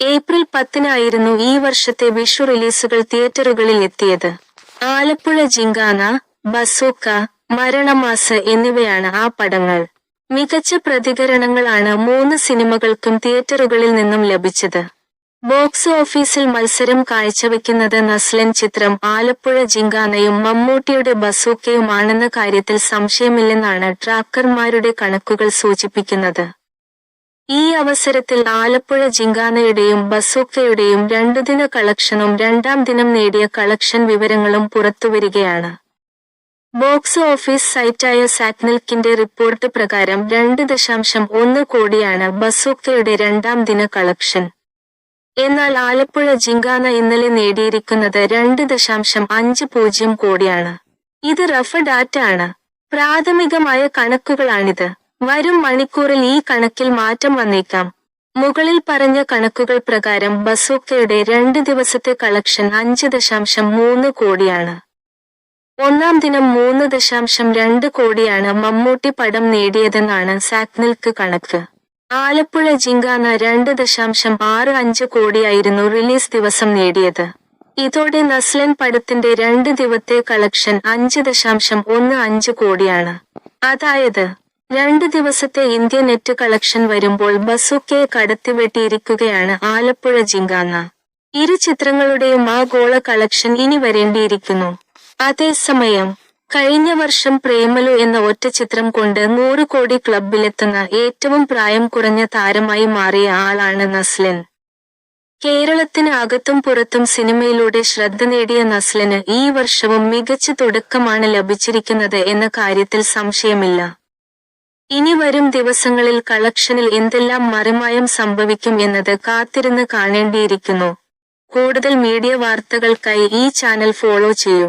April പത്തിനായിരുന്നു ഈ വർഷത്തെ വിഷു റിലീസുകൾ തിയേറ്ററുകളിൽ എത്തിയത്. ആലപ്പുഴ ജിങ്കാന ബസൂക്ക മരണമാസ എന്നിവയാണ് ആ പടങ്ങൾ. മികച്ച പ്രതികരണങ്ങളാണ് മൂന്ന് സിനിമകൾക്കും തിയേറ്ററുകളിൽ നിന്നും ലഭിച്ചത്. ബോക്സ് ഓഫീസിൽ മത്സരം കാഴ്ചവെക്കുന്നത് നസ്ലൻ ചിത്രം ആലപ്പുഴ ജിങ്കാനയും മമ്മൂട്ടിയുടെ ബസൂക്കയുമാണെന്ന കാര്യത്തിൽ സംശയമില്ലെന്നാണ് ട്രാക്കർമാരുടെ കണക്കുകൾ സൂചിപ്പിക്കുന്നത്. ഈ അവസരത്തിൽ ആലപ്പുഴ ജിങ്കാനയുടെയും ബസൂക്കയുടെയും രണ്ടുദിന കളക്ഷനും രണ്ടാം ദിനം നേടിയ കളക്ഷൻ വിവരങ്ങളും പുറത്തുവരികയാണ് ബോക്സ് ഓഫീസ് സൈറ്റായ സാറ്റ്നിൽക്കിന്റെ റിപ്പോർട്ട് പ്രകാരം രണ്ട് ദശാംശം ഒന്ന് കോടിയാണ് ബസൂക്കയുടെ രണ്ടാം ദിന കളക്ഷൻ. എന്നാൽ ആലപ്പുഴ ജിങ്കാന ഇന്നലെ നേടിയിരിക്കുന്നത് രണ്ട് ദശാംശം അഞ്ച് പൂജ്യം കോടിയാണ്. ഇത് റഫ് ഡാറ്റ ആണ് പ്രാഥമികമായ കണക്കുകളാണിത്. വരും മണിക്കൂറിൽ ഈ കണക്കിൽ മാറ്റം വന്നേക്കാം. മുകളിൽ പറഞ്ഞ കണക്കുകൾ പ്രകാരം ബസൂക്കയുടെ രണ്ട് ദിവസത്തെ കളക്ഷൻ അഞ്ച് ദശാംശം മൂന്ന് കോടിയാണ്. ഒന്നാം ദിനം മൂന്ന് ദശാംശം രണ്ട് കോടിയാണ് മമ്മൂട്ടി പടം നേടിയതെന്നാണ് സാക്നിൽക്ക് കണക്ക്. ആലപ്പുഴ ജിങ്കാന രണ്ട് ദശാംശം ആറ് അഞ്ച് കോടിയായിരുന്നു റിലീസ് ദിവസം നേടിയത്. ഇതോടെ നസ്ലൻ പടത്തിന്റെ രണ്ട് ദിവസത്തെ കളക്ഷൻ അഞ്ച് ദശാംശം ഒന്ന് അഞ്ച് കോടിയാണ്. അതായത് രണ്ട് ദിവസത്തെ ഇന്ത്യ നെറ്റ് കളക്ഷൻ വരുമ്പോൾ ബസുക്കെ കടത്തിവെട്ടിയിരിക്കുകയാണ് ആലപ്പുഴ ജിങ്കാന്ന ഇരു ചിത്രങ്ങളുടെയും ആഗോള കളക്ഷൻ ഇനി വരേണ്ടിയിരിക്കുന്നു. അതേസമയം കഴിഞ്ഞ വർഷം പ്രേമലു എന്ന ഒറ്റ ചിത്രം കൊണ്ട് നൂറ് കോടി ക്ലബിലെത്തുന്ന ഏറ്റവും പ്രായം കുറഞ്ഞ താരമായി മാറിയ ആളാണ് നസ്ലൻ. കേരളത്തിന് അകത്തും പുറത്തും സിനിമയിലൂടെ ശ്രദ്ധ നേടിയ നസ്ലന് ഈ വർഷവും മികച്ച തുടക്കമാണ് ലഭിച്ചിരിക്കുന്നത് എന്ന കാര്യത്തിൽ സംശയമില്ല. ഇനി വരും ദിവസങ്ങളിൽ കളക്ഷനിൽ എന്തെല്ലാം മറിമായം സംഭവിക്കും എന്നത് കാത്തിരുന്ന് കാണേണ്ടിയിരിക്കുന്നു. കൂടുതൽ മീഡിയ വാർത്തകൾക്കായി ഈ ചാനൽ ഫോളോ ചെയ്യൂ.